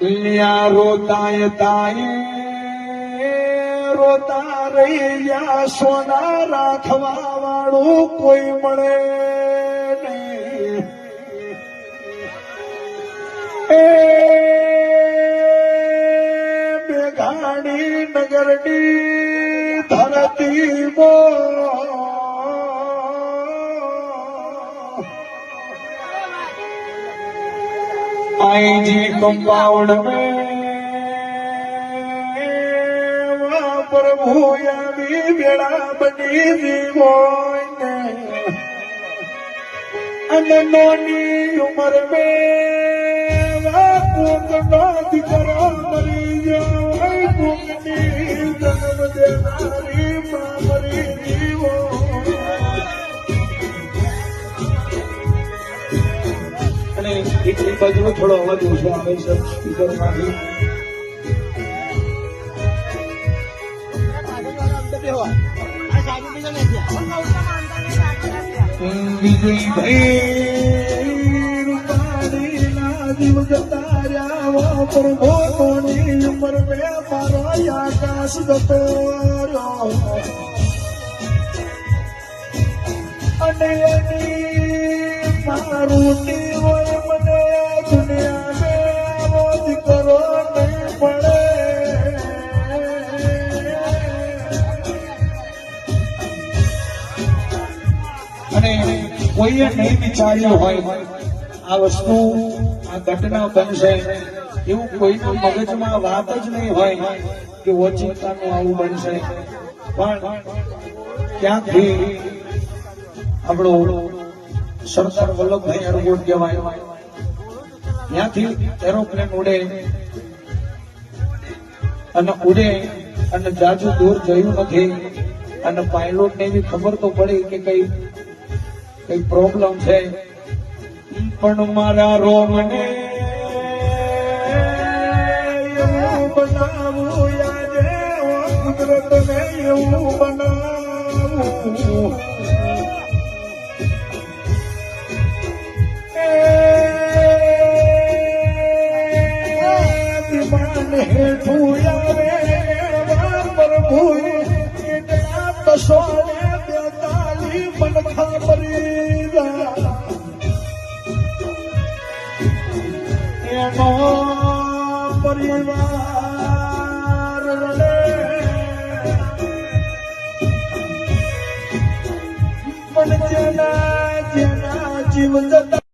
લ્યા રોતાય તાય રોતા રહ્યા સોના રાખવા વાળું કોઈ મળે નહીં એ મેઘાણી નગરની ધરતી મો आई जी कंपाउंड में वहाँ प्रभु भी बेड़ा बनी जीवो ने अननोनी उम्र में वहाँ कूक नाथ એક બાજુનો થોડો અવાજ ઓછો આવે છે, સ્પીકરમાંથી. વિજયભાઈ રૂપાણીના જીવ જતા રહ્યા પ્રભો કોની ઉંમર મેં આકાશ જતો અને મારું અને કોઈએ નહીં વિચાર્યું હોય, આ વસ્તુ, આ ઘટના બનશે, એવું કોઈના મગજમાં વાત જ નહીં હોય કે ઓચિંતાનું આવું બનશે. પણ ક્યાંકથી આપણો સરદાર વલ્લભભાઈ એરપોર્ટ કહેવાય. ત્યાંથી એરોપ્લેન ઉડે અને ઉડે અને જાજુ દૂર જયું નથી. અને પાયલોટ ને એવી ખબર તો પડી કે કઈ કઈ પ્રોબ્લેમ છે? પણ મારા રોમને. બનાવું યાદે ઓ કુદરતને એવું બનાવું. હેઠું આવે પ્રભુ એટલા બસોને એનો પરિવાર રડે પણ જેના જતા